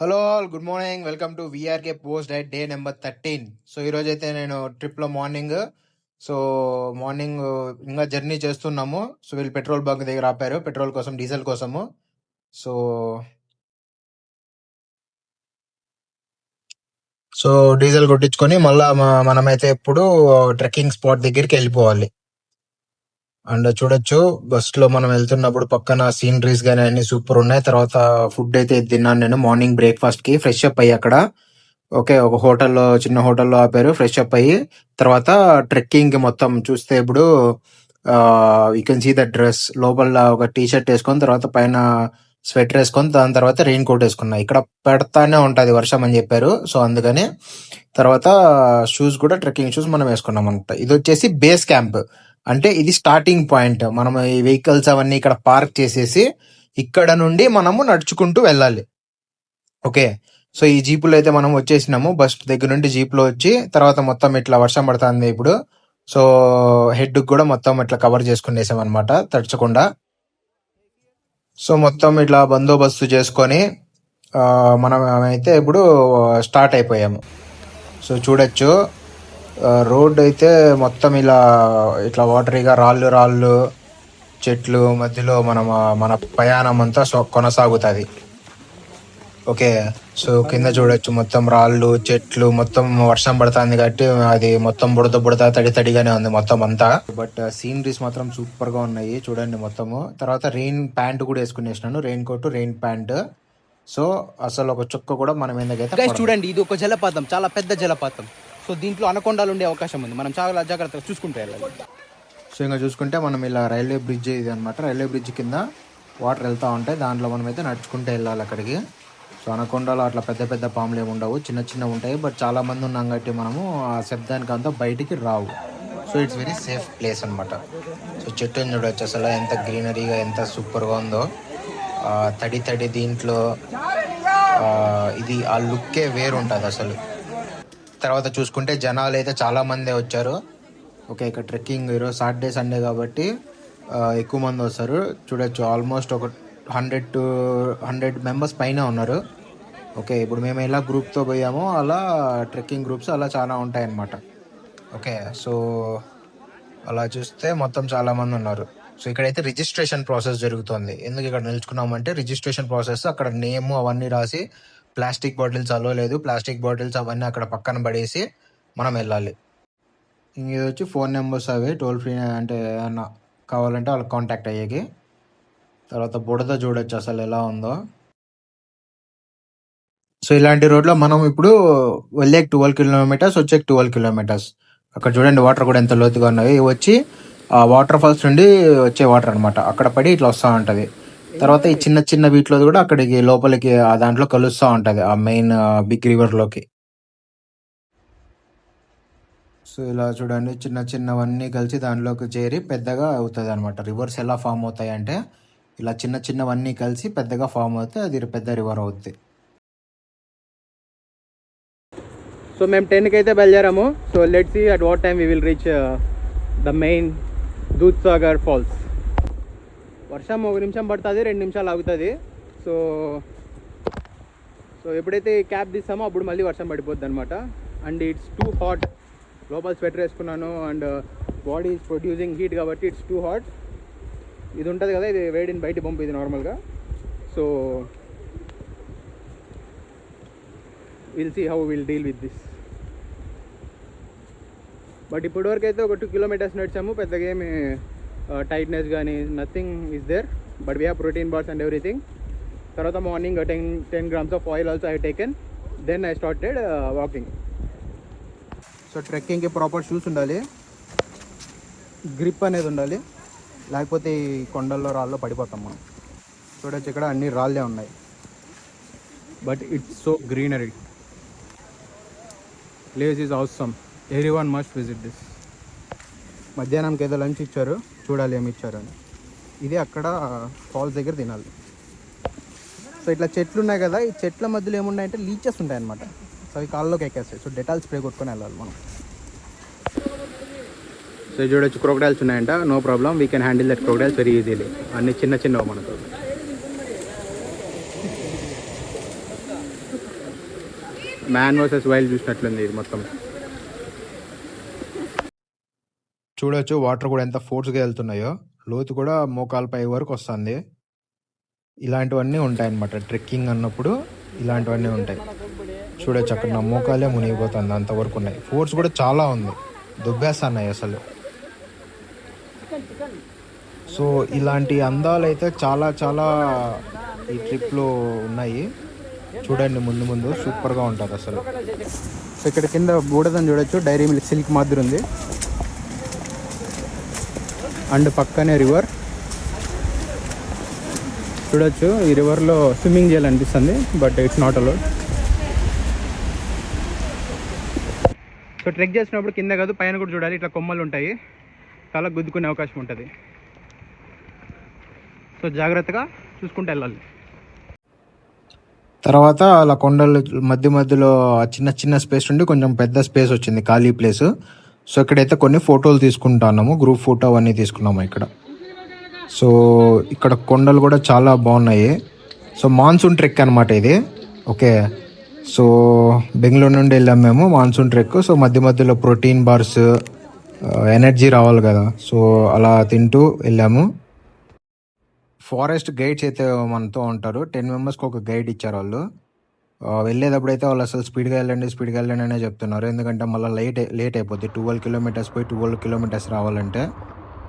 Hello all good morning welcome to V R K post diet day number thirteen so ఈరోజు అయితే నేను ట్రిప్లో morning so morning ఇంకా journey చేస్తున్నాము. So వీళ్ళు పెట్రోల్ బంక్ దగ్గర ఆపారు. పెట్రోల్ కోసం డీజిల్ కోసము. సో సో డీజిల్ కొట్టించుకొని మళ్ళా మనమైతే ఇప్పుడు ట్రెక్కింగ్ స్పాట్ దగ్గరికి వెళ్ళిపోవాలి. అండ్ చూడొచ్చు బస్లో మనం వెళ్తున్నప్పుడు పక్కన సీనరీస్ గానీ అన్ని సూపర్ ఉన్నాయి. తర్వాత ఫుడ్ అయితే తిన్నాను నేను మార్నింగ్ బ్రేక్ఫాస్ట్కి ఫ్రెష్ అప్ అయ్యి అక్కడ. ఓకే ఒక హోటల్లో చిన్న హోటల్లో ఆపారు ఫ్రెష్ అప్ అయ్యి. తర్వాత ట్రెక్కింగ్ మొత్తం చూస్తే ఇప్పుడు you can see the dress లోపల ఒక టీ షర్ట్ వేసుకొని తర్వాత పైన స్వెటర్ వేసుకొని దాని తర్వాత రెయిన్ కోట్ వేసుకున్నా. ఇక్కడ పెడతానే ఉంటుంది వర్షం అని చెప్పారు. సో అందుకని తర్వాత షూస్ కూడా ట్రెక్కింగ్ షూస్ మనం వేసుకున్నాం అనమాట ఇది వచ్చేసి బేస్ క్యాంప్ అంటే ఇది స్టార్టింగ్ పాయింట్ మనం ఈ వెహికల్స్ అవన్నీ ఇక్కడ పార్క్ చేసేసి ఇక్కడ నుండి మనము నడుచుకుంటూ వెళ్ళాలి. ఓకే సో ఈ జీపులో అయితే మనం వచ్చేసినాము. బస్ దగ్గర నుండి జీప్లో వచ్చి తర్వాత మొత్తం ఇట్లా వర్షం పడుతుంది ఇప్పుడు. సో హెడ్ కూడా మొత్తం ఇట్లా కవర్ చేసుకునేసాం అనమాట తడచకుండా. సో మొత్తం ఇట్లా బందోబస్తు చేసుకొని మనం అయితే ఇప్పుడు స్టార్ట్ అయిపోయాము. సో చూడొచ్చు. రోడ్ అయితే మొత్తం ఇలా ఇట్లా వాటరీగా రాళ్ళు రాళ్ళు చెట్లు మధ్యలో మనం మన ప్రయాణం అంతా కొనసాగుతుంది. ఓకే సో కింద చూడొచ్చు మొత్తం రాళ్ళు చెట్లు మొత్తం వర్షం పడుతుంది కాబట్టి అది మొత్తం బుడత బుడత తడి తడిగానే ఉంది మొత్తం అంతా. బట్ సీనరీస్ మాత్రం సూపర్గా ఉన్నాయి చూడండి మొత్తము. తర్వాత రెయిన్ ప్యాంట్ కూడా వేసుకునేసినాను rain coat rain pant. So అసలు ఒక చుక్క కూడా మన పడదు. చూడండి ఇది ఒక జలపాతం చాలా పెద్ద జలపాతం. సో దీంట్లో అనకొండాలు ఉండే అవకాశం ఉంది. మనం చాలా జాగ్రత్తగా చూసుకుంటూ వెళ్ళాలి. సో ఇంకా చూసుకుంటే మనం ఇలా రైల్వే బ్రిడ్జ్ ఇది అనమాట రైల్వే బ్రిడ్జ్ కింద వాటర్ వెళ్తూ ఉంటాయి. దాంట్లో మనం అయితే నడుచుకుంటూ వెళ్ళాలి అక్కడికి. సో అనకొండలో అట్లా పెద్ద పెద్ద పాములు ఏమి ఉండవు. చిన్న చిన్న ఉంటాయి. బట్ చాలా మంది ఉన్నాం కాబట్టి మనము ఆ శబ్దానికి అంతా బయటికి రావు. So it's very safe place అనమాట సో చెట్టుని చూడొచ్చు అసలు ఎంత గ్రీనరీగా ఎంత సూపర్గా ఉందో. తడి తడి దీంట్లో ఇది ఆ లుక్కే వేరు ఉంటుంది అసలు. తర్వాత చూసుకుంటే జనాలు అయితే చాలామందే వచ్చారు. ఓకే ఇక్కడ ట్రెక్కింగ్ ఈరోజు సాటర్డే సండే కాబట్టి ఎక్కువ మంది వస్తారు. చూడొచ్చు ఆల్మోస్ట్ ఒక హండ్రెడ్ టు హండ్రెడ్ మెంబర్స్ పైన ఉన్నారు. ఓకే ఇప్పుడు మేము ఎలా గ్రూప్తో పోయామో అలా ట్రెక్కింగ్ గ్రూప్స్ అలా చాలా ఉంటాయన్నమాట. ఓకే సో అలా చూస్తే మొత్తం చాలామంది ఉన్నారు. సో ఇక్కడైతే రిజిస్ట్రేషన్ ప్రాసెస్ జరుగుతుంది. ఎందుకు ఇక్కడ నిల్చుకున్నామంటే రిజిస్ట్రేషన్ ప్రాసెస్ అక్కడ నేమ్ అవన్నీ రాసి ప్లాస్టిక్ బాటిల్స్ అలో లేదు. ప్లాస్టిక్ బాటిల్స్ అవన్నీ అక్కడ పక్కన పడేసి మనం వెళ్ళాలి. ఇంక ఇది వచ్చి ఫోన్ నెంబర్స్ అవి టోల్ ఫ్రీ అంటే ఏమన్నా కావాలంటే వాళ్ళకి కాంటాక్ట్ అయ్యేకి. తర్వాత బుడద చూడొచ్చు అసలు ఎలా ఉందో. సో ఇలాంటి రోడ్లో మనం ఇప్పుడు వెళ్ళే ట్వెల్వ్ కిలోమీటర్స్ వచ్చే ట్వెల్వ్ కిలోమీటర్స్. అక్కడ చూడండి వాటర్ కూడా ఎంత లోతుగా ఉన్నాయి ఇవి వచ్చి ఆ వాటర్ ఫాల్స్ నుండి వచ్చే వాటర్ అన్నమాట. అక్కడ పడి ఇట్లా వస్తూ ఉంటుంది. తర్వాత ఈ చిన్న చిన్న వీటిలో కూడా అక్కడికి లోపలికి ఆ దాంట్లో కలుస్తూ ఉంటుంది ఆ మెయిన్ బిగ్ రివర్లోకి. సో ఇలా చూడండి చిన్న చిన్నవన్నీ కలిసి దాంట్లోకి చేరి పెద్దగా అవుతుంది అనమాట రివర్స్ ఎలా ఫామ్ అవుతాయి అంటే ఇలా చిన్న చిన్నవన్నీ కలిసి పెద్దగా ఫామ్ అవుతే అది పెద్ద రివర్ అవుద్ది. సో మేము టెన్కి అయితే బయలుదేరాము. So let see at what time we will reach the main Dudhsagar falls వర్షం ఒక నిమిషం పడుతుంది రెండు నిమిషాలు ఆగుతుంది. సో సో ఎప్పుడైతే క్యాబ్ తీస్తామో అప్పుడు మళ్ళీ వర్షం పడిపోద్ది అనమాట అండ్ ఇట్స్ టూ హాట్ లోపల స్వెటర్ వేసుకున్నాను and body is producing heat కాబట్టి ఇట్స్ టూ హాట్ ఇది ఉంటుంది కదా ఇది వేడిని బయట పంపు ఇది నార్మల్గా so will see how will deal with this but ఇప్పటివరకు అయితే ఒక టూ కిలోమీటర్స్ నడిచాము పెద్దగా ఏమి టైట్నెస్ కానీ nothing is there but we have protein bars and everything తర్వాత morning ten ten grams of oil also I taken then I started walking so ట్రెక్కింగ్కి proper shoes ఉండాలి. Grip అనేది ఉండాలి. లేకపోతే ఈ కొండల్లో రాళ్ళలో పడిపోతాం మనం. చూడొచ్చు ఇక్కడ అన్ని రాళ్ళే ఉన్నాయి. But it's so greenery place is అవసరం every one must visit this మధ్యాహ్నంకి ఏదో లంచ్ ఇచ్చారు. చూడాలి ఏమి ఇచ్చారని ఇది అక్కడ ఫాల్స్ దగ్గర తినాలి. సో ఇట్లా చెట్లు ఉన్నాయి కదా ఈ చెట్ల మధ్యలో ఏమున్నాయంటే లీచెస్ ఉంటాయి అనమాట సో అవి కాళ్ళలోకి ఎక్కేస్తాయి. సో డెటాల్ స్ప్రే కొట్టుకొని వెళ్ళాలి మనం. సో చూడొచ్చు క్రోకడైల్స్ ఉన్నాయంట. No problem. We can handle that crocodiles very easily అన్ని చిన్న చిన్నవి మనకు. మ్యాన్ వర్సెస్ వైల్డ్ చూసినట్లుంది ఇది మొత్తం. చూడొచ్చు. వాటర్ కూడా ఎంత ఫోర్స్గా వెళ్తున్నాయో. లోతు కూడా మోకాలపై వరకు వస్తుంది. ఇలాంటివన్నీ ఉంటాయన్నమాట. ట్రెక్కింగ్ అన్నప్పుడు ఇలాంటివన్నీ ఉంటాయి. చూడొచ్చు అక్కడ నా మోకాలే మునిగిపోతుంది. అంతవరకు ఉన్నాయి. ఫోర్స్ కూడా చాలా ఉంది. దుబ్బేస్తున్నాయి అసలు. సో ఇలాంటి అందాలు అయితే చాలా చాలా ఈ ట్రిప్లో ఉన్నాయి. చూడండి ముందు ముందు. సూపర్గా ఉంటుంది అసలు. సో ఇక్కడ కింద బూడదని చూడొచ్చు. డైరీ మిల్క్ సిల్క్ మాదిరి ఉంది. అండ్ పక్కనే రివర్. చూడొచ్చు ఈ రివర్లో స్విమ్మింగ్ చేయాలనిపిస్తుంది but it's not allowed. So trek చేసినప్పుడు కింద కాదు పైన కూడా చూడాలి ఇట్లా కొమ్మలు ఉంటాయి. చాలా గుద్దుకునే అవకాశం ఉంటుంది. సో జాగ్రత్తగా చూసుకుంటూ వెళ్ళాలి. తర్వాత అలా కొండలు మధ్య మధ్యలో చిన్న చిన్న స్పేస్ ఉండి కొంచెం పెద్ద స్పేస్ వచ్చింది ఖాళీ ప్లేస్. సో ఇక్కడైతే కొన్ని ఫోటోలు తీసుకుంటున్నాము గ్రూప్ ఫోటో అవన్నీ తీసుకున్నాము ఇక్కడ. సో ఇక్కడ కొండలు కూడా చాలా బాగున్నాయి. సో మాన్సూన్ ట్రెక్ అనమాట ఇది. ఓకే. సో బెంగళూరు నుండి వెళ్ళాం మేము మాన్సూన్ ట్రెక్. సో మధ్య మధ్యలో ప్రోటీన్ బార్స్ ఎనర్జీ రావాలి కదా. సో అలా తింటూ వెళ్ళాము. ఫారెస్ట్ గైడ్స్ అయితే మనతో ఉంటారు. టెన్ మెంబర్స్కి ఒక గైడ్ ఇచ్చారు వాళ్ళు. వెళ్ళేటప్పుడు అయితే వాళ్ళు అసలు స్పీడ్గా వెళ్ళండి స్పీడ్గా వెళ్ళండి అనే చెప్తున్నారు. ఎందుకంటే మళ్ళీ లేట్ లేట్ అయిపోద్ది. ట్వెల్వ్ కిలోమీటర్స్ పోయి ట్వెల్వ్ కిలోమీటర్స్ రావాలంటే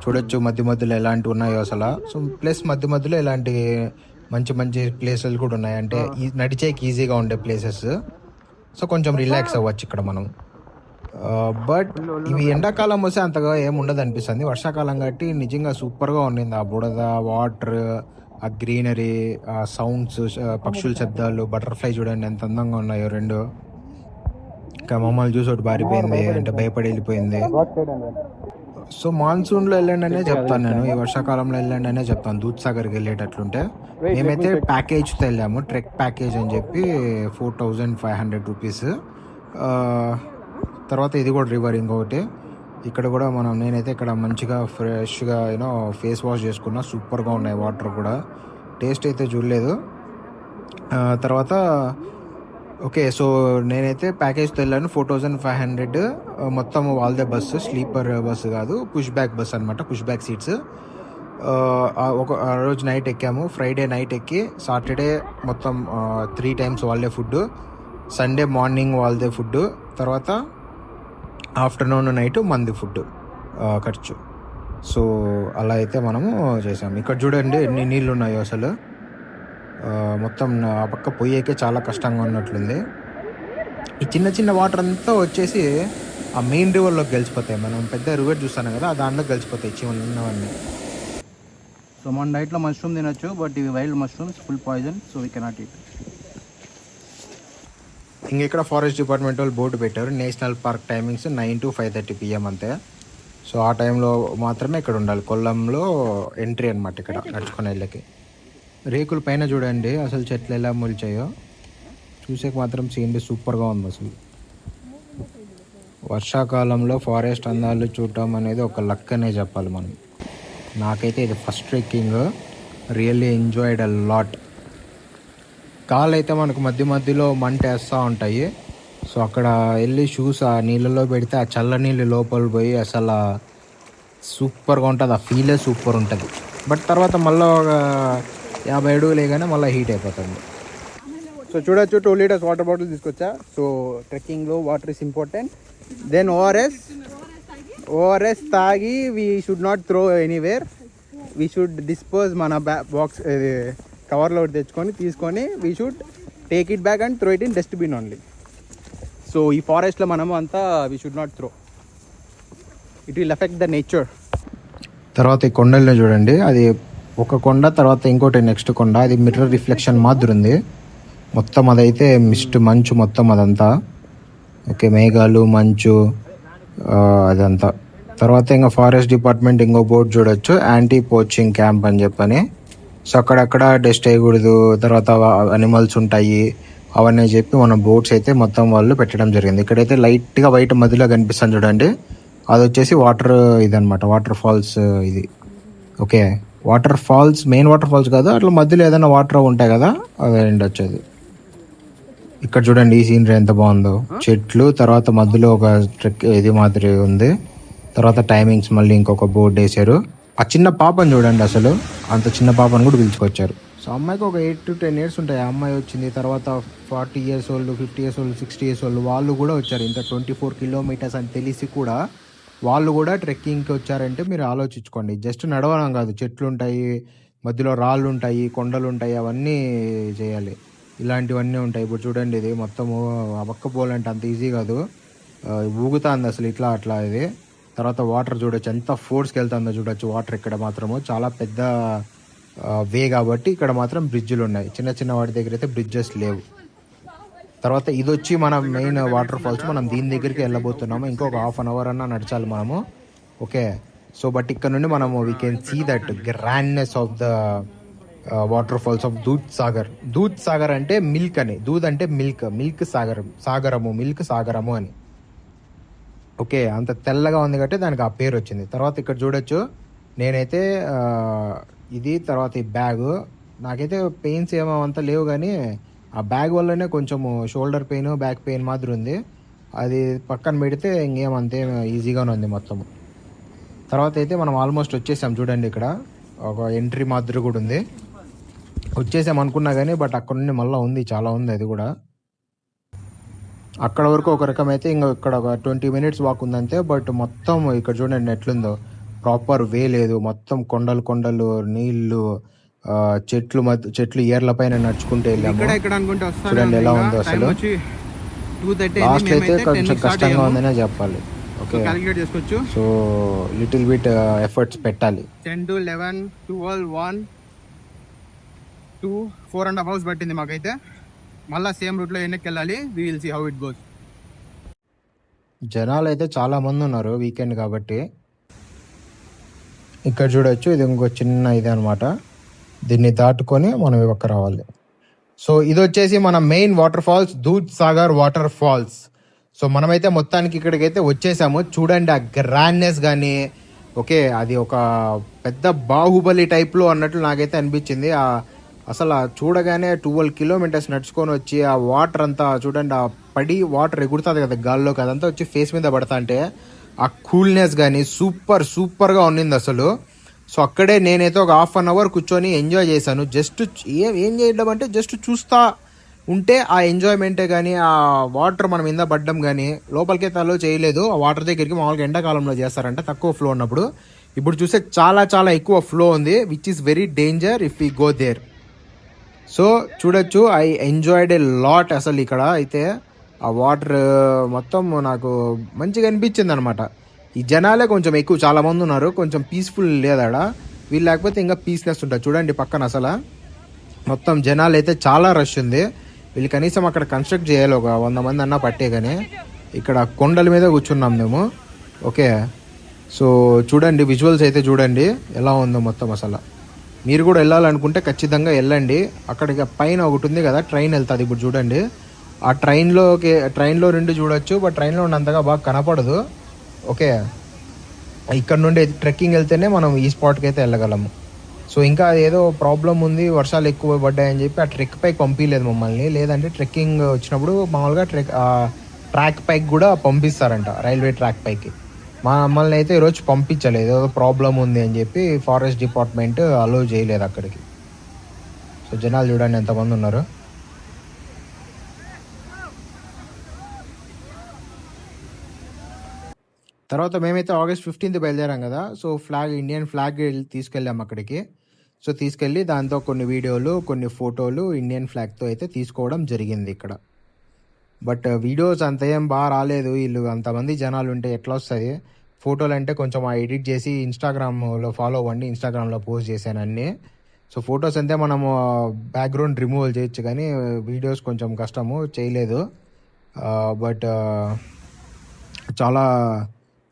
చూడొచ్చు మధ్య మధ్యలో ఎలాంటి ఉన్నాయో అసలు. సో ప్లస్ మధ్య మధ్యలో ఇలాంటి మంచి మంచి ప్లేసెస్ కూడా ఉన్నాయి. అంటే ఈ- నడిచేకి ఈజీగా ఉండే ప్లేసెస్ సో కొంచెం రిలాక్స్ అవ్వచ్చు ఇక్కడ మనం. బట్ ఇవి ఎండాకాలం వస్తే అంతగా ఏం ఉండదు అనిపిస్తుంది వర్షాకాలం కాబట్టి నిజంగా సూపర్గా ఉండింది. ఆ బుడద వాటర్ ఆ గ్రీనరీ ఆ సౌండ్స్ పక్షుల శబ్దాలు బటర్ఫ్లై చూడండి ఎంత అందంగా ఉన్నాయో రెండు. ఇంకా మమ్మల్ని చూసి ఒకటి బారిపోయింది అంటే భయపడి వెళ్ళిపోయింది. సో మాన్సూన్లో వెళ్ళండి అనే చెప్తాను నేను ఈ వర్షాకాలంలో వెళ్ళండి అనే చెప్తాను దూద్ సాగర్కి వెళ్ళేటట్లుంటే. మేమైతే ప్యాకేజ్తో వెళ్ళాము ట్రెక్ ప్యాకేజ్ అని చెప్పి four thousand five hundred rupees. తర్వాత ఇది కూడా రివర్ ఇంకొకటి. ఇక్కడ కూడా మనం నేనైతే ఇక్కడ మంచిగా ఫ్రెష్గా యూనో ఫేస్ వాష్ చేసుకున్నా. సూపర్గా ఉన్నాయి వాటర్ కూడా. టేస్ట్ అయితే చూడలేదు. తర్వాత ఓకే సో నేనైతే ప్యాకేజ్తో వెళ్ళాను. ఫోర్ థౌజండ్ ఫైవ్ హండ్రెడ్ మొత్తం వాళ్ళదే బస్సు స్లీపర్ బస్సు కాదు పుష్ బ్యాక్ బస్ అనమాట పుష్ బ్యాక్ సీట్స్ ఒక ఆ రోజు నైట్ ఎక్కాము. ఫ్రైడే నైట్ ఎక్కి సాటర్డే మొత్తం త్రీ టైమ్స్ వాళ్ళే ఫుడ్ సండే మార్నింగ్ వాళ్ళదే ఫుడ్ తర్వాత ఆఫ్టర్నూన్ నైట్ మంది ఫుడ్ ఖర్చు. సో అలా అయితే మనము చేసాము ఇక్కడ చూడండి ఎన్ని నీళ్ళు ఉన్నాయో అసలు మొత్తం ఆ పక్క పొయ్యేకే చాలా కష్టంగా ఉన్నట్లుంది. ఈ చిన్న చిన్న వాటర్ అంతా వచ్చేసి ఆ మెయిన్ రివర్లోకి గెలిచిపోతాయి. మనం పెద్ద రివర్ చూస్తాను కదా దాంట్లో గెలిచిపోతాయి చిన్నవన్నీ సో మన డైట్లో మష్రూమ్ తినొచ్చు బట్ ఇవి wild mushrooms full poison so we cannot eat ఇంక ఇక్కడ ఫారెస్ట్ డిపార్ట్మెంట్ వాళ్ళు బోర్డు పెట్టారు. National park timings nine to five thirty P M అంతే. సో ఆ టైంలో మాత్రమే ఇక్కడ ఉండాలి. కొల్లంలో ఎంట్రీ అనమాట ఇక్కడ నడుచుకునే ఇళ్ళకి రేకుల పైన చూడండి అసలు చెట్లు ఎలా మొలిచాయో చూసేకి మాత్రం సీనరీ సూపర్గా ఉంది అసలు. వర్షాకాలంలో ఫారెస్ట్ అందాలు చూడటం అనేది ఒక లక్ అనే చెప్పాలి మనం. నాకైతే ఇది first trekking. Really enjoyed a lot. కాళ్ళు అయితే మనకు మధ్య మధ్యలో మంట వేస్తూ ఉంటాయి. సో అక్కడ వెళ్ళి షూస్ ఆ నీళ్ళలో పెడితే ఆ చల్ల నీళ్ళు లోపల పోయి అసలు సూపర్గా ఉంటుంది. ఆ ఫీలే సూపర్ ఉంటుంది. బట్ తర్వాత మళ్ళీ ఒక యాభై అడుగులే కానీ మళ్ళీ హీట్ అయిపోతుంది. సో చూడొచ్చు టూ లీటర్స్ వాటర్ బాటిల్ తీసుకొచ్చా. So ట్రెక్కింగ్లో water is important then O R S O R S తాగి we should not throw anywhere we should dispose మన బ్యా బాక్స్ కవర్లో ఒకటి తెచ్చుకొని తీసుకొని we should take it back and throw it in dustbin only so ఈ ఫారెస్ట్లో మనము అంతా we should not throw it will effect the nature తర్వాత ఈ కొండల్ని చూడండి. అది ఒక కొండ తర్వాత ఇంకోటి నెక్స్ట్ కొండ. అది మిర్రర్ రిఫ్లెక్షన్ మాదిరి ఉంది మొత్తం అదైతే మిస్ట్ మంచు మొత్తం అదంతా. ఓకే మేఘాలు మంచు అదంతా. తర్వాత ఇంకా ఫారెస్ట్ డిపార్ట్మెంట్ ఇంకో బోర్డు చూడొచ్చు. యాంటీ పోచింగ్ క్యాంప్ అని చెప్పని. సో అక్కడక్కడ డస్ట్ వేయకూడదు తర్వాత అనిమల్స్ ఉంటాయి. అవన్నీ చెప్పి మన బోట్స్ అయితే మొత్తం వాళ్ళు పెట్టడం జరిగింది. ఇక్కడైతే లైట్గా వైట్ మధ్యలో కనిపిస్తుంది చూడండి. అది వచ్చేసి వాటర్ ఇదనమాట వాటర్ ఫాల్స్ ఇది. Okay. Water falls main water falls కాదు. అట్లా మధ్యలో ఏదైనా వాటర్ ఉంటాయి కదా అది ఉండొచ్చు వచ్చేది. ఇక్కడ చూడండి ఈ సీనరీ ఎంత బాగుందో. చెట్లు తర్వాత మధ్యలో ఒక ట్రెక్ ఇది మాదిరి ఉంది. తర్వాత టైమింగ్స్ మళ్ళీ ఇంకొక బోర్డు వేశారు. ఆ చిన్న పాపని చూడండి అసలు. అంత చిన్న పాపను కూడా పిలుచుకొచ్చారు. సో అమ్మాయికి ఒక ఎయిట్ టు టెన్ ఇయర్స్ ఉంటాయి. ఆ అమ్మాయి వచ్చింది తర్వాత forty years old fifty years old sixty years old వాళ్ళు కూడా వచ్చారు. ఇంత ట్వంటీ ఫోర్ కిలోమీటర్స్ అని తెలిసి కూడా వాళ్ళు కూడా ట్రెక్కింగ్కి వచ్చారంటే మీరు ఆలోచించుకోండి. జస్ట్ నడవడం కాదు. చెట్లు ఉంటాయి మధ్యలో రాళ్ళు ఉంటాయి కొండలు ఉంటాయి అవన్నీ చేయాలి. ఇలాంటివన్నీ ఉంటాయి. ఇప్పుడు చూడండి ఇది మొత్తము అవ్వకపోవాలంటే అంత ఈజీ కాదు. ఆ, అసలు ఇట్లా అట్లా ఇది. తర్వాత వాటర్ చూడొచ్చు. ఎంత ఫోర్స్కి వెళ్తుందో చూడొచ్చు. వాటర్ ఇక్కడ మాత్రము చాలా పెద్ద వే కాబట్టి ఇక్కడ మాత్రం బ్రిడ్జ్లు ఉన్నాయి. చిన్న చిన్న వాటి దగ్గర అయితే బ్రిడ్జెస్ లేవు. తర్వాత ఇది వచ్చి మన మెయిన్ వాటర్ ఫాల్స్. మనం దీని దగ్గరికి వెళ్ళబోతున్నాము. ఇంకొక హాఫ్ అన్ అవర్ అన్నా నడచాలి మనము. ఓకే. సో బట్ ఇక్కడ నుండి మనము we can see that grandness of the water falls of Dudh Sagar Dudh Sagar అంటే మిల్క్ అని. దూద్ అంటే మిల్క్ మిల్క్ సాగరం సాగరము మిల్క్ సాగరము అని. ఓకే అంత తెల్లగా ఉంది కాబట్టి దానికి ఆ పేరు వచ్చింది. తర్వాత ఇక్కడ చూడొచ్చు. నేనైతే ఇది తర్వాత ఈ బ్యాగ్. నాకైతే పెయిన్స్ ఏమో అంత లేవు కానీ ఆ బ్యాగ్ వల్లనే కొంచెము షోల్డర్ పెయిన్ బ్యాక్ పెయిన్ మాదిరి ఉంది. అది పక్కన పెడితే ఇంకేమంతే ఈజీగానే ఉంది మొత్తం. తర్వాత అయితే మనం ఆల్మోస్ట్ వచ్చేసాం చూడండి ఇక్కడ. ఒక ఎంట్రీ మాదిరి కూడా ఉంది. వచ్చేసాం అనుకున్నా కానీ బట్ అక్కడ నుండి మళ్ళీ ఉంది చాలా ఉంది అది కూడా. అక్కడ వరకు ఒక రకం అయితే ఇంకా ఇక్కడ ఒక ట్వంటీ మినిట్స్ వాక్ ఉందంతే బట్ మొత్తం ఇక్కడ చూడండి ఎట్లుందో. ప్రాపర్ వే లేదు. మొత్తం కొండలు కొండలు నీళ్ళు చెట్లు మధ్య చెట్లు ఏర్ల పైన నడుచుకుంటూ వెళ్ళాము. చూడండి ఎలా ఉంది. అసలు. లాస్ట్ అయితే కొంచెం కష్టంగా ఉందనే చెప్పాలి. ఓకే. చేసుకోవచ్చు. సో లిటిల్ బిట్ ఎఫర్ట్స్ పెట్టాలి. Ten to eleven twelve one two four and half hours పట్టింది మాకైతే. మళ్ళీ సేమ్ రూట్లో వెనక్కి వెళ్ళాలి we will see how it goes జనాలు అయితే చాలా మంది ఉన్నారు వీకెండ్ కాబట్టి. ఇక్కడ చూడొచ్చు ఇది ఇంకో చిన్న ఇది అనమాట దీన్ని దాటుకొని మనం ఇవ్వక రావాలి. సో ఇది వచ్చేసి మన main water falls Dudh Sagar water falls so మనమైతే మొత్తానికి ఇక్కడికైతే వచ్చేసాము. చూడండి ఆ గ్రాండ్నెస్ కానీ ఓకే అది ఒక పెద్ద బాహుబలి టైప్లో అన్నట్లు నాకైతే అనిపించింది. ఆ అసలు ఆ చూడగానే ట్వెల్వ్ కిలోమీటర్స్ నడుచుకొని వచ్చి ఆ వాటర్ అంతా చూడండి ఆ పడి వాటర్ ఎగురుతుంది కదా గాల్లోకి అదంతా వచ్చి ఫేస్ మీద పడతా అంటే ఆ కూల్నెస్ కానీ సూపర్ సూపర్గా ఉన్నింది అసలు. సో అక్కడే నేనైతే ఒక హాఫ్ అన్ అవర్ కూర్చొని ఎంజాయ్ చేశాను. జస్ట్ ఏం ఏం చేయడం అంటే జస్ట్ చూస్తా ఉంటే ఆ ఎంజాయ్మెంటే కానీ ఆ వాటర్ మనం ఇంద పడ్డం కానీ లోపలికి తలో చేయలేదు. ఆ వాటర్ దగ్గరికి మామూలుగా ఎండాకాలంలో చేస్తారంట తక్కువ ఫ్లో ఉన్నప్పుడు. ఇప్పుడు చూస్తే చాలా చాలా ఎక్కువ ఫ్లో ఉంది which is very danger if you go there so చూడొచ్చు ఐ ఎంజాయ్డ్ ఏ లాట్ అసలు ఇక్కడ. అయితే ఆ వాటర్ uh, మొత్తం నాకు మంచిగా అనిపించింది అనమాట ఈ జనాలే కొంచెం ఎక్కువ చాలామంది ఉన్నారు. కొంచెం పీస్ఫుల్ లేదాడ వీళ్ళు లేకపోతే ఇంకా పీస్నెస్ ఉంటుంది. చూడండి పక్కన అసలు. మొత్తం జనాలు అయితే చాలా రష్ ఉంది. వీళ్ళు కనీసం అక్కడ కన్స్ట్రక్ట్ చేయాలి. ఒక వంద మంది అన్నా పట్టే కానీ ఇక్కడ కొండల మీద కూర్చున్నాం మేము. ఓకే. సో చూడండి విజువల్స్ అయితే చూడండి. ఎలా ఉందో మొత్తం అసలు. మీరు కూడా వెళ్ళాలనుకుంటే ఖచ్చితంగా వెళ్ళండి. అక్కడికి పైన ఒకటి ఉంది కదా ట్రైన్ వెళ్తుంది ఇప్పుడు చూడండి. ఆ ట్రైన్లోకి ట్రైన్లో నుండి చూడొచ్చు బట్ ట్రైన్లో ఉన్నంతగా బాగా కనపడదు. ఓకే. ఇక్కడ నుండి ట్రెక్కింగ్ వెళ్తేనే మనం ఈ స్పాట్కి అయితే వెళ్ళగలము. సో ఇంకా ఏదో ప్రాబ్లం ఉంది వర్షాలు ఎక్కువ పడ్డాయని చెప్పి ఆ ట్రెక్ పైకి పంపించలేదు మమ్మల్ని. లేదంటే ట్రెక్కింగ్ వచ్చినప్పుడు మామూలుగా ట్రెక్ ట్రాక్ పైకి కూడా పంపిస్తారంట రైల్వే ట్రాక్ పైకి. మా మమ్మల్ని అయితే ఈరోజు పంపించలేదు. ఏదో ప్రాబ్లం ఉంది అని చెప్పి ఫారెస్ట్ డిపార్ట్మెంట్ అలో చేయలేదు అక్కడికి. సో జనాలు చూడండి ఎంతమంది ఉన్నారు. తర్వాత మేమైతే ఆగస్ట్ ఫిఫ్టీన్త్ బయలుదేరాం కదా. సో ఫ్లాగ్ ఇండియన్ ఫ్లాగ్ తీసుకెళ్ళాం అక్కడికి. సో తీసుకెళ్ళి దాంతో కొన్ని వీడియోలు కొన్ని ఫోటోలు ఇండియన్ ఫ్లాగ్తో అయితే తీసుకోవడం జరిగింది ఇక్కడ. బట్ వీడియోస్ అంత ఏం బాగా రాలేదు. వీళ్ళు అంతమంది జనాలు ఉంటే ఎట్లా వస్తుంది ఫోటోలు అంటే కొంచెం ఎడిట్ చేసి ఇన్స్టాగ్రామ్లో ఫాలో అవ్వండి. ఇన్స్టాగ్రామ్లో పోస్ట్ చేశాను అన్నీ. సో ఫొటోస్ అంతే మనము బ్యాక్గ్రౌండ్ రిమూవల్ చేయొచ్చు కానీ వీడియోస్ కొంచెం కష్టము. చేయలేదు. బట్ చాలా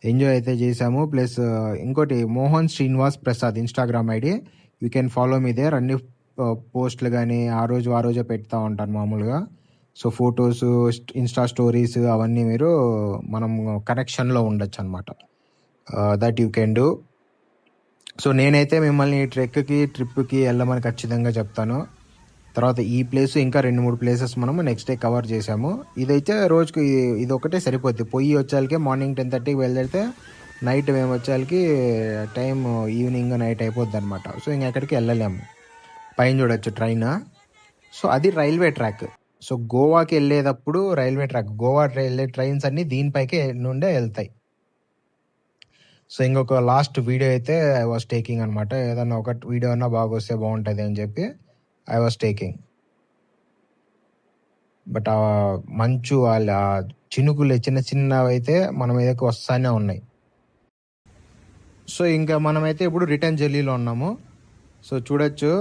ఎంజాయ్ అయితే చేశాము. ప్లస్ ఇంకోటి Mohan Srinivas Prasad Instagram I D. You can follow me there. అన్ని పోస్టులు కానీ ఆ రోజు ఆ రోజే పెడతా ఉంటాను మామూలుగా. సో ఫొటోస్ ఇన్స్టా స్టోరీస్ అవన్నీ మీరు మనం కనెక్షన్లో ఉండొచ్చు అనమాట that you can do so నేనైతే మిమ్మల్ని ట్రెక్కి ట్రిప్కి వెళ్ళమని ఖచ్చితంగా చెప్తాను. తర్వాత ఈ ప్లేస్ ఇంకా రెండు మూడు ప్లేసెస్ మనము నెక్స్ట్ డే కవర్ చేసాము ఇదైతే రోజుకి ఇది- ఒకటే సరిపోద్ది. పొయ్యి వచ్చేళ్ళకి మార్నింగ్ టెన్ థర్టీకి బయలుదేరితే నైట్ మేము వచ్చేళ్ళకి టైం ఈవినింగ్ నైట్ అయిపోద్ది అనమాట సో ఇంకెక్కడికి వెళ్ళలేము. పైన చూడొచ్చు ట్రైన్. సో అది రైల్వే ట్రాక్. సో గోవాకి వెళ్ళేటప్పుడు రైల్వే ట్రాక్ గోవా వెళ్ళే ట్రైన్స్ అన్ని దీనిపైకే నుండే వెళ్తాయి. సో ఇంకొక లాస్ట్ వీడియో అయితే ఐ వాస్ టేకింగ్ అనమాట ఏదన్నా ఒక వీడియో అన్నా బాగా వస్తే బాగుంటుంది అని చెప్పి ఐ వాస్ టేకింగ్ బట్ ఆ మంచు వాళ్ళ చినుకులు చిన్న చిన్నవి అయితే మన మీదకి వస్తానే ఉన్నాయి. సో ఇంకా మనమైతే ఇప్పుడు రిటర్న్ జర్నీలో ఉన్నాము. సో చూడొచ్చు.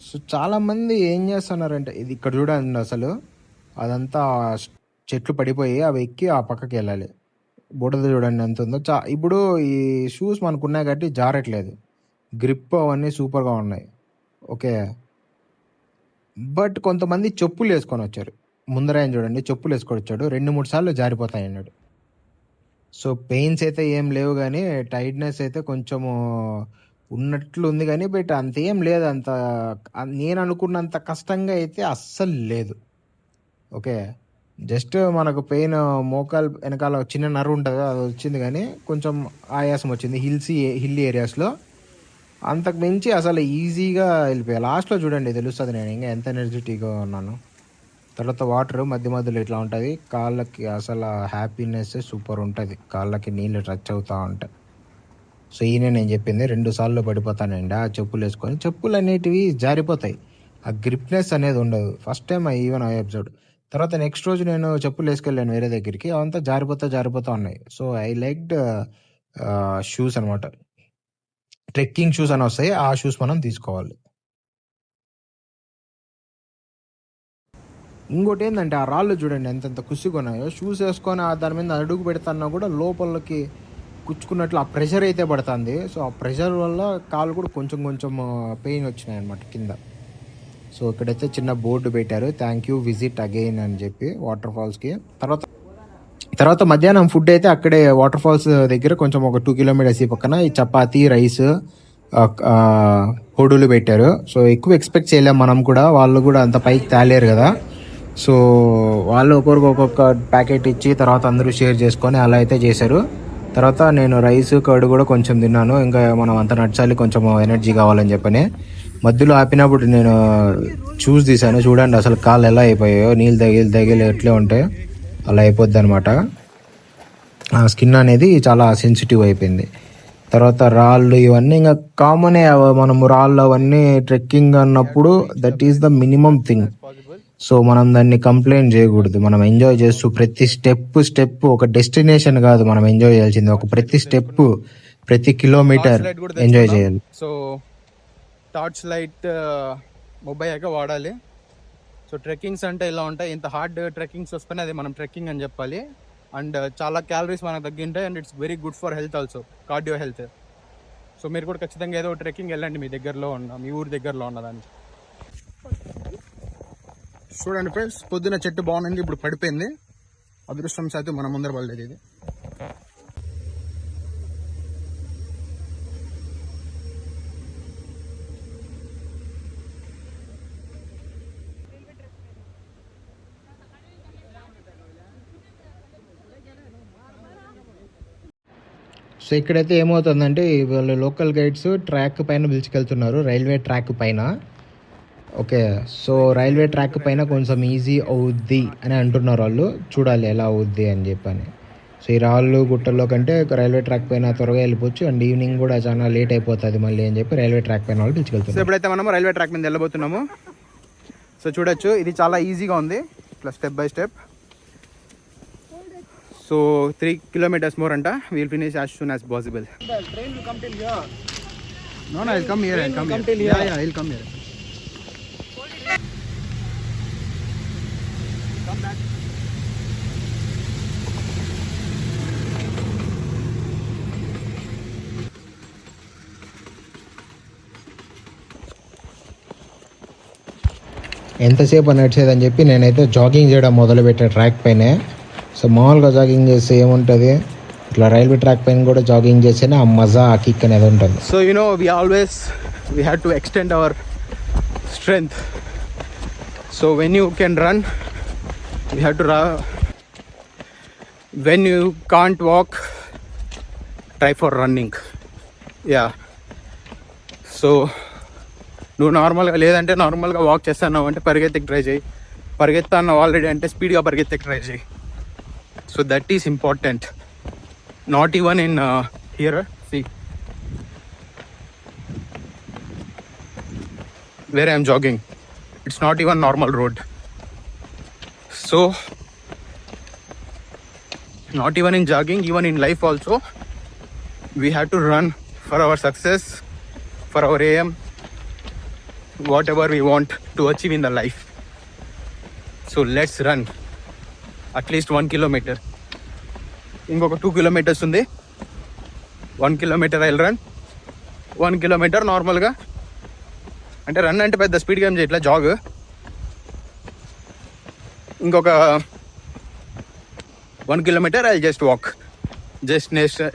సో చాలామంది ఏం చేస్తున్నారంటే ఇది ఇక్కడ చూడండి అసలు. అదంతా చెట్లు పడిపోయి అవి ఎక్కి ఆ పక్కకి వెళ్ళాలి. బుడద చూడండి ఎంత ఉందో. చా ఇప్పుడు ఈ షూస్ మనకు ఉన్నాయి కాబట్టి జారట్లేదు. గ్రిప్ అవన్నీ సూపర్గా ఉన్నాయి. ఓకే బట్ కొంతమంది చెప్పులు వేసుకొని వచ్చారు. ముందర ఆయన చూడండి చెప్పులు వేసుకొని వచ్చాడు. రెండు మూడు సార్లు జారిపోతాయి అన్నాడు. సో పెయిన్స్ అయితే ఏం లేవు కానీ టైట్నెస్ అయితే కొంచెము ఉన్నట్లు ఉంది కానీ బట్ అంతేం లేదు అంత నేను అనుకున్నంత కష్టంగా అయితే అస్సలు లేదు. ఓకే? జస్ట్ మనకు పెయిన్ మోకాలు వెనకాల చిన్న నర్వ్ ఉంటుంది అది వచ్చింది కానీ కొంచెం ఆయాసం వచ్చింది హిల్సీ హిల్ ఏరియాస్లో. అంతకు మించి అసలు ఈజీగా వెళ్ళిపోయాయి లాస్ట్లో చూడండి తెలుస్తుంది నేను ఇంకా ఎంత ఎనర్జెటిక్గా ఉన్నాను. తర్వాత వాటర్ మధ్య మధ్యలో ఇట్లా ఉంటుంది. కాళ్ళకి అసలు హ్యాపీనెస్ సూపర్ ఉంటుంది. కాళ్ళకి నీళ్ళు టచ్ అవుతూ ఉంటాయి. సో ఈయన నేను చెప్పింది రెండు సార్లు పడిపోతానండి. ఆ చెప్పులు వేసుకొని చెప్పులు అనేటివి జారిపోతాయి. ఆ గ్రిప్నెస్ అనేది ఉండదు. ఫస్ట్ టైం ఈవెన్ ఆ ఎపిసోడ్ తర్వాత నెక్స్ట్ రోజు నేను చెప్పులు వేసుకెళ్ళాను వేరే దగ్గరికి. అవంతా జారిపోతా జారిపోతా ఉన్నాయి. సో ఐ లైక్ షూస్ అనమాట ట్రెక్కింగ్ షూస్ అని వస్తాయి. ఆ షూస్ మనం తీసుకోవాలి. ఇంకోటి ఏంటంటే ఆ రాళ్ళు చూడండి ఎంతెంత కుసిగా ఉన్నాయో షూస్ వేసుకొని ఆ దాని మీద అడుగు పెడుతున్నా కూడా లోపలికి గుచ్చుకున్నట్లు ఆ ప్రెషర్ అయితే పడుతుంది. సో ఆ ప్రెషర్ వల్ల కాలు కూడా కొంచెం కొంచెం పెయిన్ వచ్చినాయి అనమాట కింద. సో ఇక్కడైతే చిన్న బోర్డు పెట్టారు. థ్యాంక్ యూ విజిట్ అగైన్ అని చెప్పి వాటర్ ఫాల్స్కి. తర్వాత తర్వాత మధ్యాహ్నం ఫుడ్ అయితే అక్కడే వాటర్ ఫాల్స్ దగ్గర కొంచెం ఒక టూ కిలోమీటర్స్ ఈ పక్కన ఈ చపాతీ రైస్ పొడులు పెట్టారు. సో ఎక్కువ ఎక్స్పెక్ట్ చేయలేం మనం కూడా. వాళ్ళు కూడా అంత పైకి తేలేరు కదా. సో వాళ్ళు ఒకరికి ఒక్కొక్క ప్యాకెట్ ఇచ్చి తర్వాత అందరూ షేర్ చేసుకొని అలా అయితే చేశారు. తర్వాత నేను రైస్ కర్డ్ కూడా కొంచెం తిన్నాను. ఇంకా మనం అంత నచ్చాలి కొంచెం ఎనర్జీ కావాలని చెప్పని. మధ్యలో ఆపినప్పుడు నేను చూసి తీసాను చూడండి అసలు కాళ్ళు ఎలా అయిపోయాయో. నీళ్ళు తగిలి తగిలి ఎట్లే ఉంటాయో అలా అయిపోద్ది అనమాట ఆ స్కిన్ అనేది చాలా సెన్సిటివ్ అయిపోయింది. తర్వాత రాళ్ళు ఇవన్నీ ఇంకా కామనే మనము రాళ్ళు అవన్నీ ట్రెక్కింగ్ అన్నప్పుడు that is the minimum thing so మనం దాన్ని కంప్లైంట్ చేయకూడదు. మనం ఎంజాయ్ చేస్తూ ప్రతి స్టెప్ స్టెప్ ఒక డెస్టినేషన్ కాదు. మనం ఎంజాయ్ చేయాల్సింది ఒక ప్రతి స్టెప్ ప్రతి కిలోమీటర్ ఎంజాయ్. చేయాలి. సో టార్చ్ లైట్ మొబైల్ అయ్యాక వాడాలి. సో ట్రెక్కింగ్స్ అంటే ఇలా ఉంటాయి? ఇంత హార్డ్ ట్రెక్కింగ్స్ వస్తేనే అది మనం ట్రెక్కింగ్ అని చెప్పాలి. అండ్ చాలా క్యాలరీస్ మనకు తగ్గింటాయి. And it's very good for health also cardio health so మీరు కూడా ఖచ్చితంగా ఏదో ట్రెక్కింగ్ వెళ్ళండి మీ దగ్గరలో ఉన్న మీ ఊరి దగ్గరలో ఉన్నదాన్ని చూడండి ఫ్రెండ్స్ పొద్దున చెట్టు బాగుంది ఇప్పుడు పడిపోయింది. అదృష్టం శాతం మన ముందర పడలేదు ఇది. సో ఇక్కడైతే ఏమవుతుందంటే వాళ్ళు లోకల్ గైడ్స్ ట్రాక్ పైన పిలుచుకెళ్తున్నారు రైల్వే ట్రాక్ పైన. ఓకే సో రైల్వే ట్రాక్ పైన కొంచెం ఈజీ అవుద్ది అని అంటున్నారు వాళ్ళు. చూడాలి ఎలా అవుద్ది అని చెప్పని. సో ఈ రాళ్ళు గుట్టల్లో కంటే రైల్వే ట్రాక్ పైన త్వరగా వెళ్ళిపోవచ్చు. అండ్ ఈవినింగ్ కూడా చాలా లేట్ అయిపోతుంది మళ్ళీ అని చెప్పి రైల్వే ట్రాక్ పైన వాళ్ళు సో పిలుచుకెళ్తున్నారు ఎప్పుడైతే మనము రైల్వే ట్రాక్ మీద వెళ్ళబోతున్నాము సో చూడొచ్చు ఇది చాలా ఈజీగా ఉంది. ఇట్లా step by step so three kilometers more అంట. We'll finish as soon as possible I'll come here. I'll come, here. Yeah, yeah, come back. ఎంతసేపు నడిచేదని చెప్పి నేనైతే జాగింగ్ చేయడం మొదలుపెట్టా ట్రాక్ పైనే. సో మామూలుగా జాగింగ్ చేస్తే ఏముంటుంది? ఇట్లా రైల్వే ట్రాక్ పైన కూడా జాగింగ్ చేస్తేనే ఆ మజా ఆ కిక్ అనేది ఉంటుంది. So you know we always always we to to extend our so when you can run we have to run. When you can't walk, try for running. Yeah. So నువ్వు నార్మల్గా లేదంటే నార్మల్గా వాక్ చేస్తున్నావు అంటే పరిగెత్తికి try చేయి పరిగెత్తాను already అంటే స్పీడ్గా పరిగెత్తికి ట్రై చేయి so that is important not even in here see where I'm jogging it's not even normal road so not even in jogging even in life also we have to run for our success for our um whatever we want to achieve in the life so let's run at least one kilometer ఇంకొక two kilometres ఉంది. One kilometer I'll run one kilometer నార్మల్గా అంటే run అంటే పెద్ద స్పీడ్గా ఏం చేయట్లే jog ఇంకొక one kilometre I just walk just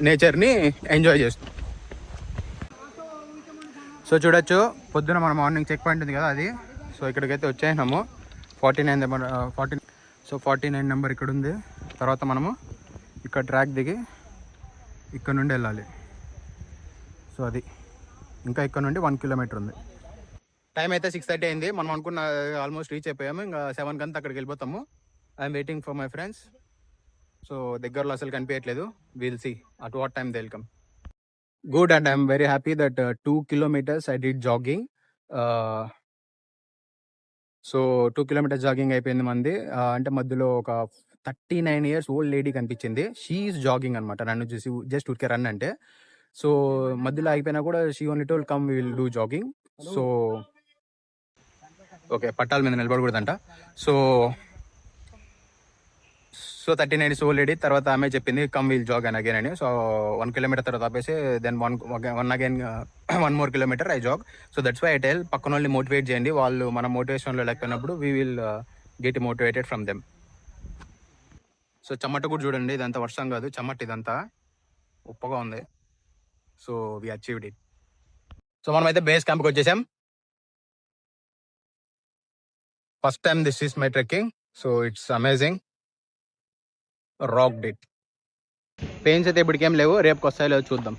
నేచర్ని ఎంజాయ్ చేస్తాం. సో చూడొచ్చు పొద్దున మన మార్నింగ్ చెక్ పాయింట్ ఉంది కదా అది. సో ఇక్కడికైతే వచ్చేసినాము. Forty nine number forty so forty nine number ఇక్కడ ఉంది. తర్వాత మనము ఇక్కడ ట్రాక్ దిగి ఇక్కడ నుండి వెళ్ళాలి. సో అది. ఇంకా ఇక్కడ నుండి వన్ కిలోమీటర్ ఉంది. టైం అయితే సిక్స్ థర్టీ అయింది. మనం అనుకున్న ఆల్మోస్ట్ రీచ్ అయిపోయాము. ఇంకా సెవెన్ కంతా అక్కడికి వెళ్ళిపోతాము. I'm waiting for my friends so దగ్గరలో అసలు కనిపించట్లేదు. Will see at what time they welcome good and I'm very happy that two kilometres I did jogging so two kilometres jogging అయిపోయింది మంది. Uh, అంటే మధ్యలో ఒక thirty nine years old lady కనిపించింది she is jogging అనమాట నన్ను చూసి జస్ట్ ఉడికే రన్ అంటే. సో మధ్యలో ఆగిపోయినా కూడా she only told come will do jogging so okay పట్టాల మీద నిలబడకూడదంట. So so thirty nine so lady తర్వాత ఆమె చెప్పింది come will jog and again అని. సో వన్ కిలోమీటర్ తర్వాత ఆపేసి then one one again one more kilometre I jog so that's why I tell పక్కన వాళ్ళని మోటివేట్ చేయండి. వాళ్ళు మన మోటివేషన్లో లేకపోయినప్పుడు we will get motivated from them so చెమట కూడా చూడండి ఇదంతా వర్షం కాదు చెమట ఇదంతా. ఉప్పగా ఉంది. So we achieved it so మనమైతే బేస్ క్యాంప్కి వచ్చేసాం. First time this is my trekking so it's amazing rock did pains అయితే ఇప్పటికేం లేవు రేపుకి వస్తాయో లేదో చూద్దాం.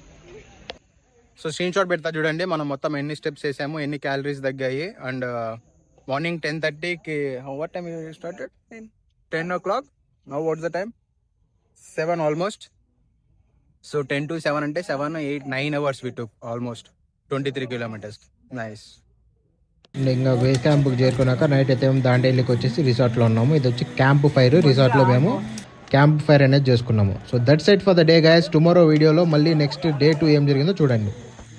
సో స్క్రీన్ షాట్ పెడతా చూడండి మనం మొత్తం ఎన్ని స్టెప్స్ వేసాము ఎన్ని క్యాలరీస్ తగ్గాయి అండ్ మార్నింగ్ టెన్ థర్టీకి what time started ten o'clock no what's the time seven almost so ten to seven అంటే seven eight nine hours we took almost twenty three kilometres nice ఇంకా base క్యాంప్కి చేరుకున్నాక night అయితే మేము దాండేలికి వచ్చేసి రిసార్ట్లో ఉన్నాము. ఇది వచ్చి క్యాంప్ ఫైర్ రిసార్ట్లో మేము క్యాంప్ ఫైర్ అనేది చేసుకున్నాము. So that's it for the day guys tomorrow వీడియోలో మళ్ళీ నెక్స్ట్ డే టూ ఏం జరిగిందో చూడండి.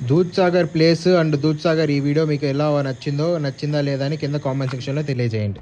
దూద్ సాగర్ ప్లేస్ అండ్ దూద్ సాగర్ ఈ వీడియో మీకు ఎలా నచ్చిందో నచ్చిందా లేదా అని కింద కామెంట్ సెక్షన్లో తెలియజేయండి.